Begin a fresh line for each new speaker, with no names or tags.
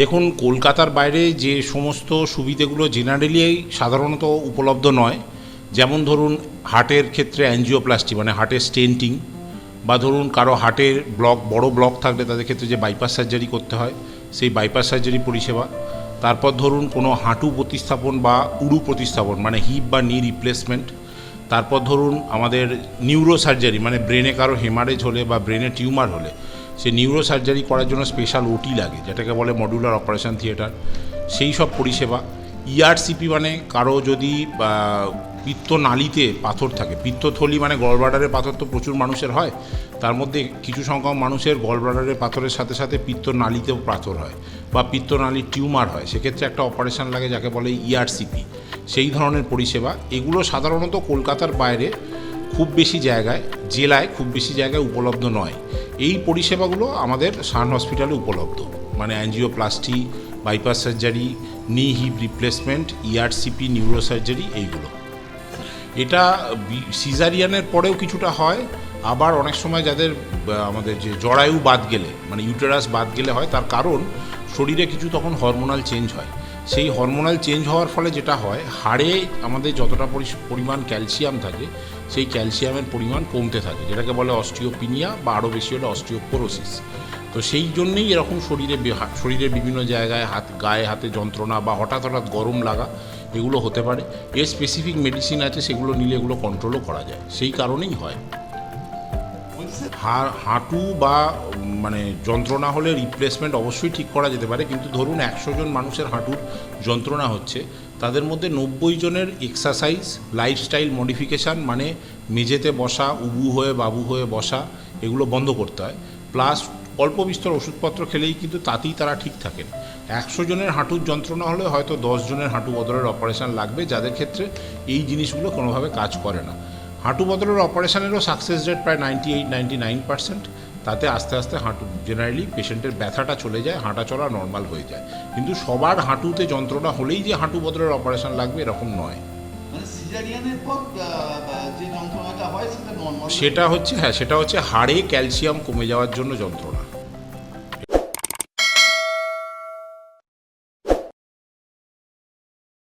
দেখুন, কলকাতার বাইরে যে সমস্ত সুবিধেগুলো জেনারেলি সাধারণত উপলব্ধ নয়, যেমন ধরুন হার্টের ক্ষেত্রে অ্যাঞ্জিওপ্লাস্টি মানে হার্টের স্টেন্টিং বা ধরুন কারও হার্টের ব্লক বড় ব্লক থাকলে তাদের ক্ষেত্রে যে বাইপাস সার্জারি করতে হয়, সেই বাইপাস সার্জারি পরিষেবা। তারপর ধরুন কোনো হাঁটু প্রতিস্থাপন বা উড়ু প্রতিস্থাপন মানে হিপ বা নি রিপ্লেসমেন্ট তারপর ধরুন আমাদের নিউরো সার্জারি মানে ব্রেনে কারও হেমারেজ হলে বা ব্রেনে টিউমার হলে। সে নিউরো সার্জারি করার জন্য স্পেশাল ওটি লাগে, যেটাকে বলে মডিউলার অপারেশন থিয়েটার সেই সব পরিষেবা। ইআরসিপি মানে কারও যদি পিত্তনালীতে পাথর থাকে, পিত্তথলি মানে গলব্লাডারে পাথর তো প্রচুর মানুষের হয়, তার মধ্যে কিছু সংখ্যক মানুষের গলব্লাডারের পাথরের সাথে সাথে পিত্তনালীতেও পাথর হয়, বা পিত্তনালীর টিউমার হয়। সেক্ষেত্রে একটা অপারেশন লাগে যাকে বলে ইআরসিপি সেই ধরনের পরিষেবা। এগুলো সাধারণত কলকাতার বাইরে খুব বেশি জায়গায়, জেলায় খুব বেশি জায়গায় উপলব্ধ নয়। এই পরিষেবাগুলো আমাদের সান হসপিটালে উপলব্ধ। মানে angioplasty bypass surgery knee hip replacement ERCP neuro surgery এইগুলো। এটা সিজারিয়ানের পরেও কিছুটা হয়, আবার অনেক সময় যাদের আমাদের যে জরায়ু বাদ গেলে মানে ইউটেরাস বাদ গেলে হয়, তার কারণ শরীরে কিছু তখন হরমোনাল চেঞ্জ হয়। সেই হরমোনাল চেঞ্জ হওয়ার ফলে যেটা হয়, হাড়ে আমাদের যতটা পরিমাণ ক্যালসিয়াম থাকে সেই ক্যালসিয়ামের পরিমাণ কমতে থাকে, যেটাকে বলে অস্টিওপিনিয়া বা আরও বেশি হলে অস্টিওপোরোসিস। তো সেই জন্যেই এরকম শরীরে শরীরের বিভিন্ন জায়গায় হাত, গায়ে হাতে যন্ত্রণা বা হঠাৎ হঠাৎ গরম লাগা, এগুলো হতে পারে। এর স্পেসিফিক মেডিসিন আছে, সেগুলো নিলে এগুলো কন্ট্রোলও করা যায়। সেই কারণেই হয়। হাঁটু বা মানে যন্ত্রণা হলে রিপ্লেসমেন্ট অবশ্যই ঠিক করা যেতে পারে, কিন্তু ধরুন একশো জন মানুষের হাঁটুর যন্ত্রণা হচ্ছে তাদের মধ্যে নব্বই জনের এক্সারসাইজ লাইফস্টাইল মডিফিকেশান মানে মেঝেতে বসা, উবু হয়ে বাবু হয়ে বসা, এগুলো বন্ধ করতে হয়। প্লাস অল্প বিস্তর ওষুধপত্র খেলেই কিন্তু তাতেই তারা ঠিক থাকেন। একশো জনের হাঁটুর যন্ত্রণা হলে হয়তো দশ জনের হাঁটু বদলের অপারেশন লাগবে, যাদের ক্ষেত্রে এই জিনিসগুলো কোনোভাবে কাজ করে না। হাঁটু বদলের অপারেশনেরও সাকসেস রেট প্রায় ninety eight ninety nine percent তাতে আস্তে আস্তে হাঁটু জেনারেলি পেশেন্টের ব্যথাটা চলে যায় হাঁটা চলা নর্মাল হয়ে যায়। কিন্তু সবার হাঁটুতে যন্ত্রণা হলেই যে হাঁটু বদলের অপারেশন লাগবে এরকম নয়।
মানে
সেটা হচ্ছে হ্যাঁ সেটা হচ্ছে হাড়ে ক্যালসিয়াম কমে যাওয়ার জন্য যন্ত্রণা।